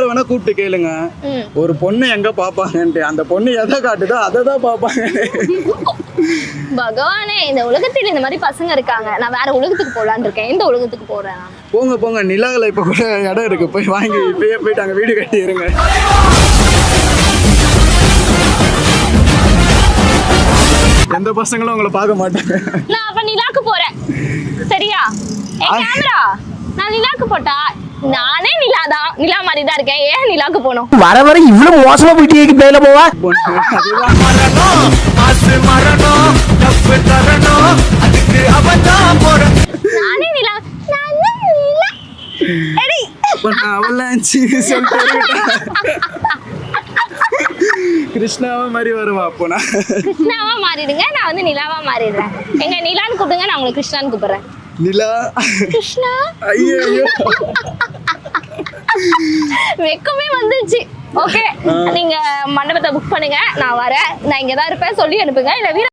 யார் வேணா கூப்பிட்டு கேளுங்க. ஒரு பொண்ணு எங்க பாப்பாங்கன்ட்டு. அந்த பொண்ணு எதை காட்டுதோ அதை தான் பாப்பாங்க. பகவானே இந்த உலகத்தில் இந்த மாதிரி பசங்க இருக்காங்க. நான் வேற உலகத்துக்கு போலான்னு இருக்கேன். எந்த உலகத்துக்கு போறேன்? போங்க போங்க. நிலாவில் இப்போ கூட இடம் இருக்கு. போய் வாங்கி இப்பயே போயிட்டு அங்கே வீடு கட்டி இருங்க எந்த பசங்களும் உங்களை பார்க்க மாட்டாங்க. நான் அப்ப நிலாக்கு போறேன். சரியா? கேமரா. நான் நிலாக்கு போட்டா நானே நிலா தான். நிலா மாதிரி தான் இருக்கேன். ஏன் நிலாக்கு போகணும்? வர வர இவ்வளவு மோசமா போயிட்டு பேல போவா? நானே நிலா. நானே நிலா. எடி. கிருஷ்ணாவை மாதிரி வருவா அப்போனா கிருஷ்ணாவா மாறிடுங்க நான் வந்து நிலாவா மாறிடுறேன். எங்க நிலான்னு கூப்பிடுங்க நான் உங்களுக்கு கிருஷ்ணான்னு கூப்பிடுறேன். நிலா. கிருஷ்ணா? ஐயோ வெக்கமே வந்துருச்சு. ஓகே நீங்க மண்டபத்தை புக் பண்ணுங்க. நான் வரேன். நான் இங்க தான் இருப்பேன். சொல்லி அனுப்புங்க. இல்ல வீர